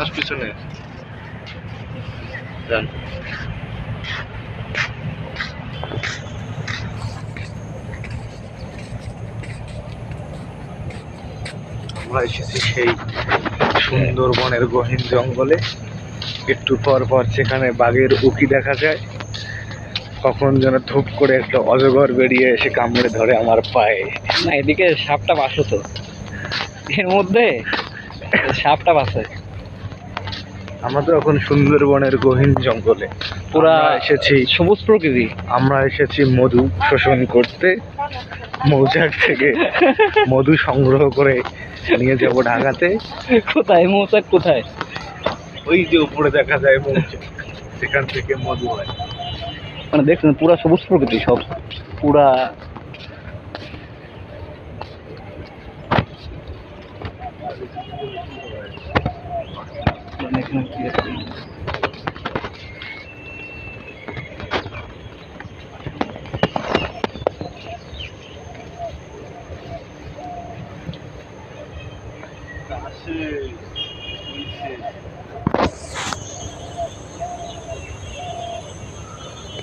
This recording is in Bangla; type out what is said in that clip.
আস পিছনে যান। আমরা এসেছি সেই সুন্দরবনের গহীন জঙ্গলে। একটু পর পর সেখানে বাঘের উকি দেখা যায়। কখন যেন ধূপ করে একটা অজগর বেরিয়ে এসে কামড়ে ধরে আমার পায়ে। না, এদিকে সাপটা বাসো তো এর মধ্যে সাপটা বাসে আমরা তো এখন সুন্দরবনের গহীন জঙ্গলে। পুরা এসেছি সবুজ প্রকৃতি। আমরা এসেছি মধু শোষণ করতে। মৌচাক থেকে মধু সংগ্রহ করে নিয়ে যাব ঢাকাতে। কোথায়? মৌচাক কোথায়? ওই যে উপরে দেখা যায় মৌচাক। সেখান থেকে মধু হয়। মানে দেখছেন পুরা সবুজ প্রকৃতি সব। পুরা Conectando aqui assim. Tá, se...